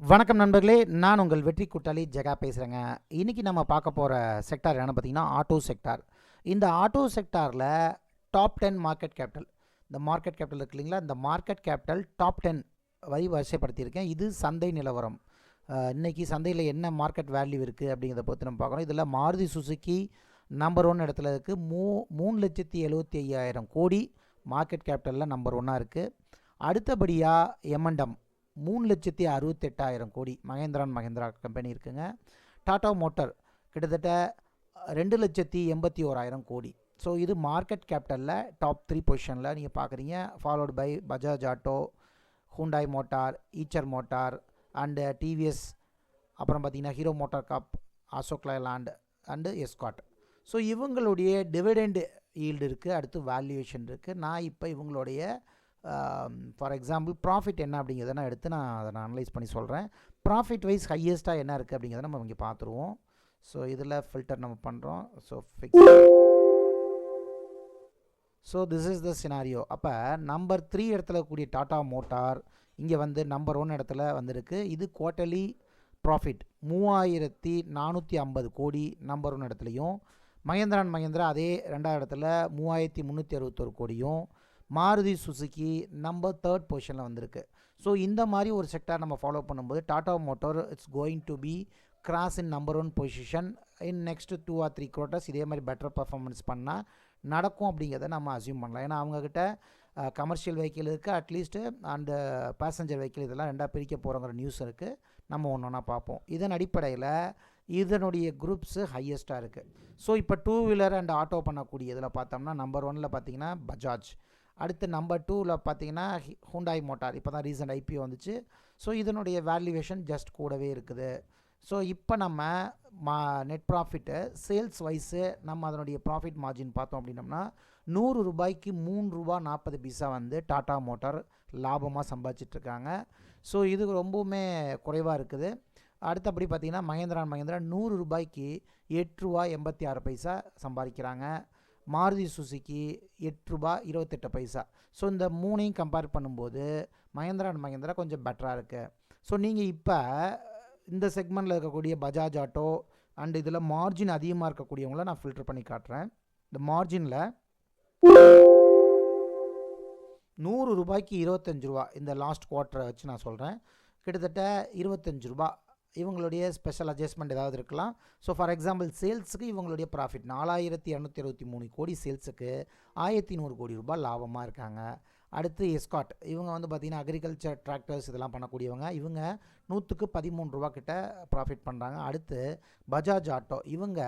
வணக்கம் நண்பர்களே நான் உங்கள் வெற்றி கூட்டாளி ஜெகா பேசுகிறேங்க இன்றைக்கி நம்ம பார்க்க போகிற செக்டார் என்னென்னு பார்த்தீங்கன்னா ஆட்டோ செக்டார் இந்த ஆட்டோ செக்டாரில் டாப் டென் மார்க்கெட் கேபிட்டல் இந்த மார்க்கெட் கேபிட்டல் இருக்கு இல்லைங்களா? இந்த மார்க்கெட் கேபிட்டல் டாப் டென் வரி வரிசைப்படுத்தியிருக்கேன். இது சந்தை நிலவரம். இன்றைக்கி இன்னைக்கு சந்தையில் என்ன மார்க்கெட் வேல்யூ இருக்குது அப்படிங்கிறத பற்றி நம்ம பார்க்கணும். இதில் மாருதி சுசுக்கி நம்பர் ஒன் இடத்துல இருக்குது மூ மூணு லட்சத்தி எழுபத்தி ஐயாயிரம் கோடி மார்க்கெட் கேபிட்டலில் நம்பர் ஒன்னாக இருக்குது அடுத்தபடியாக எம்என்டம் மூணு லட்சத்தி அறுபத்தெட்டாயிரம் கோடி மகேந்திரான் மகேந்திரா கம்பெனி இருக்குங்க. டாடா மோட்டார் கிட்டத்தட்ட ரெண்டு லட்சத்தி எண்பத்தி ஓராயிரம் கோடி. ஸோ இது மார்க்கெட் கேபிட்டலில் டாப் த்ரீ பொசிஷனில் நீங்கள் பார்க்குறீங்க followed by Bajaj auto Hyundai motor Eicher motor and TVS அப்புறம் பார்த்திங்கன்னா Hero motor corp Ashok Leyland and Escorts so இவங்களுடைய டிவிடெண்ட் ஈல்டு இருக்குது அடுத்து வேல்யூவேஷன் இருக்குது நான் இப்போ இவங்களுடைய ஃபார் எக்ஸாம்பிள் ப்ராஃபிட் என்ன அப்படிங்கிறத நான் எடுத்து நான் அதை நான் அனலைஸ் பண்ணி சொல்கிறேன் ப்ராஃபிட் வைஸ் ஹையஸ்ட்டாக என்ன இருக்குது அப்படிங்கிறத நம்ம இங்கே பார்த்துருவோம். ஸோ இதில் ஃபில்டர் நம்ம பண்ணுறோம் so fix so this is the scenario அப்போ நம்பர் த்ரீ இடத்துல கூடிய டாட்டா மோட்டார் இங்கே வந்து நம்பர் ஒன் இடத்துல வந்திருக்கு. இது குவார்ட்டர்லி ப்ராஃபிட் மூவாயிரத்தி நானூற்றி ஐம்பது கோடி நம்பர் ஒன் இடத்துலையும். மகேந்திரன் மகேந்திரா அதே ரெண்டாவது இடத்துல மூவாயிரத்தி முந்நூற்றி அறுபத்தொரு கோடியும். மாருதி சுசுகி நம்பர் தேர்ட் பொசிஷனில் வந்திருக்கு. ஸோ இந்த மாதிரி ஒரு செக்டார் நம்ம ஃபாலோ பண்ணும்போது Tata motor it's going to be cross in number one position in next two or three quarters இதே மாதிரி பெட்டர் பர்ஃபார்மன்ஸ் பண்ணால் நடக்கும் அப்படிங்கிறத நம்ம அசியூம் பண்ணலாம். ஏன்னா அவங்கக்கிட்ட கமர்ஷியல் வெஹிக்கிள் இருக்குது at least and passenger vehicle இதெல்லாம் ரெண்டாக பிரிக்க போகிறோங்கிற நியூஸ் இருக்குது நம்ம ஒன்று ஒன்றா பார்ப்போம். இதன் அடிப்படையில் இதனுடைய குரூப்ஸு ஹையஸ்ட்டாக இருக்குது ஸோ இப்போ டூ வீலர் அண்ட் ஆட்டோ பண்ணக்கூடிய இதில் பார்த்தோம்னா நம்பர் ஒனில் பார்த்தீங்கன்னா பஜாஜ் அடுத்து நம்பர் டூவில் பார்த்தீங்கன்னா ஹுண்டாய் மோட்டார் இப்போ தான் ரீசெண்ட் ஐபிஓ வந்துச்சு. ஸோ இதனுடைய வேல்யூவேஷன் ஜஸ்ட் கூடவே இருக்குது. ஸோ இப்போ நம்ம மா நெட் ப்ராஃபிட்டு சேல்ஸ் வைஸு நம்ம அதனுடைய ப்ராஃபிட் மார்ஜின் பார்த்தோம் அப்படின்னம்னா நூறு ரூபாய்க்கு மூணு ரூபா நாற்பது பைசா வந்து டாட்டா மோட்டார் லாபமாக சம்பாதிச்சிட்ருக்காங்க ஸோ இது ரொம்பவுமே குறைவாக இருக்குது. அடுத்தபடி பார்த்திங்கன்னா மகேந்திரா மகேந்திரா நூறு ரூபாய்க்கு எட்டு ரூபா எண்பத்தி ஆறு பைசா சம்பாதிக்கிறாங்க. மாருதி சுசுக்கி எட்டு ரூபா இருபத்தெட்டு பைசா. ஸோ இந்த மூணையும் கம்பேர் பண்ணும்போது மகேந்திரா அண்ட் மகேந்திரா கொஞ்சம் பெட்டராக இருக்குது ஸோ நீங்கள் இப்போ இந்த செக்மெண்ட்டில் இருக்கக்கூடிய பஜாஜ் ஆட்டோ அண்ட் இதில் மார்ஜின் அதிகமாக இருக்கக்கூடியவங்கள நான் ஃபில்டர் பண்ணி காட்டுறேன். இந்த மார்ஜினில் நூறு ரூபாய்க்கு இருபத்தஞ்சு ரூபா இந்த லாஸ்ட் குவார்ட்டரை வச்சு நான் சொல்கிறேன் கிட்டத்தட்ட இருபத்தஞ்சு ரூபா இவங்களுடைய ஸ்பெஷல் அட்ஜஸ்ட்மெண்ட் ஏதாவது இருக்கலாம். ஸோ ஃபார் எக்ஸாம்பிள் சேல்ஸுக்கு இவங்களுடைய ப்ராஃபிட் நாலாயிரத்தி இரநூத்தி அறுபத்தி மூணு கோடி சேல்ஸுக்கு ஆயிரத்தி நூறு கோடி ரூபாய் லாபமாக இருக்காங்க. அடுத்து எஸ்காட் இவங்க வந்து பார்த்திங்கன்னா அக்ரிகல்ச்சர் டிராக்டர்ஸ் இதெல்லாம் பண்ணக்கூடியவங்க. இவங்க நூற்றுக்கு பதிமூணு ரூபா கிட்ட ப்ராஃபிட் பண்ணுறாங்க அடுத்து பஜாஜ் ஆட்டோ இவங்க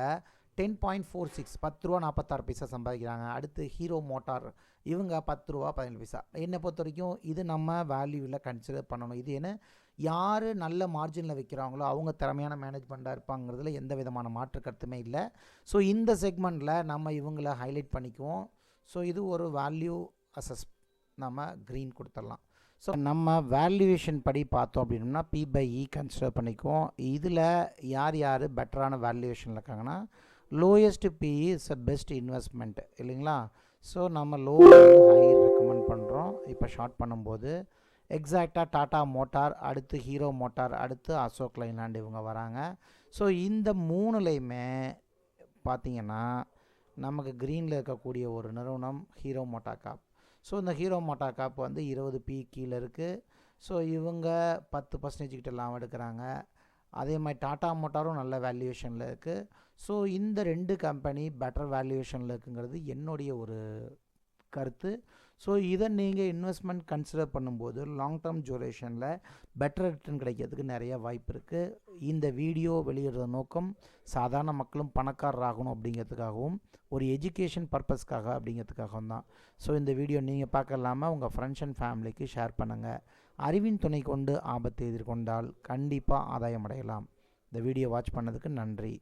டென் பாயிண்ட் ஃபோர் சிக்ஸ் பத்து ரூபா நாற்பத்தாறு பைசா சம்பாதிக்கிறாங்க. அடுத்து ஹீரோ மோட்டார் இவங்க பத்து ரூபா பதினேழு பைசா. என்னை பொறுத்த வரைக்கும் இது நம்ம வேல்யூவில் கன்சிடர் பண்ணணும். இது என்ன? யார் நல்ல மார்ஜினில் விற்கிறாங்களோ அவங்க திறமையான மேனேஜ்மெண்ட்டாக இருப்பாங்கிறதுல எந்த விதமான மாற்று கருத்துமே இல்லை. ஸோ இந்த செக்மெண்ட்டில் நம்ம இவங்கள ஹைலைட் பண்ணிக்குவோம். ஸோ இது ஒரு வேல்யூ அசஸ் நம்ம க்ரீன் கொடுத்துடலாம் ஸோ நம்ம வேல்யூவேஷன் படி பார்த்தோம் அப்படின்னா பி பை இ கன்சிடர் பண்ணிக்குவோம். இதில் யார் யார் பெட்டரான வேல்யூவேஷனில் இருக்காங்கன்னா lowest P is a best investment இல்லைங்களா? ஸோ நம்ம லோ ஹை ரெக்கமெண்ட் பண்ணுறோம் இப்போ ஷார்ட் பண்ணும்போது எக்ஸாக்டாக டாட்டா மோட்டார் அடுத்து ஹீரோ மோட்டார் அடுத்து அசோக் லைலாண்டு இவங்க வராங்க. ஸோ இந்த மூணுலேயுமே பார்த்தீங்கன்னா நமக்கு க்ரீனில் இருக்கக்கூடிய ஒரு நிறுவனம் ஹீரோ மோட்டா காப் ஸோ இந்த ஹீரோ மோட்டா காப் வந்து இருபது பி கீழே இருக்குது ஸோ இவங்க பத்து பர்சன்டேஜ் கிட்ட லாபம் எடுக்கிறாங்க. அதே மாதிரி டாட்டா மோட்டாரும் நல்ல வேல்யூவேஷனில் இருக்குது ஸோ இந்த ரெண்டு கம்பெனி பெட்டர் வேல்யூவேஷனில் இருக்குங்கிறது என்னுடைய ஒரு கருத்து. ஸோ இதை நீங்கள் இன்வெஸ்ட்மெண்ட் கன்சிடர் பண்ணும்போது லாங் டேர்ம் ஜூரேஷனில் பெட்டர் ரிட்டர்ன் கிடைக்கிறதுக்கு நிறைய வாய்ப்பு இருக்குது இந்த வீடியோ வெளியிடுற நோக்கம் சாதாரண மக்களும் பணக்காரர் ஆகணும் அப்படிங்கிறதுக்காகவும் ஒரு எஜுகேஷன் பர்பஸ்க்காக அப்படிங்கிறதுக்காகவும் தான். ஸோ இந்த வீடியோ நீங்கள் பார்க்க உங்கள் ஃப்ரெண்ட்ஸ் அண்ட் ஃபேமிலிக்கு ஷேர் பண்ணுங்கள் அறிவின் துணை கொண்டு ஆபத்தை எதிர்கொண்டால் கண்டிப்பாக ஆதாயம் அடையலாம். இந்த வீடியோ வாட்ச் பண்ணதுக்கு நன்றி.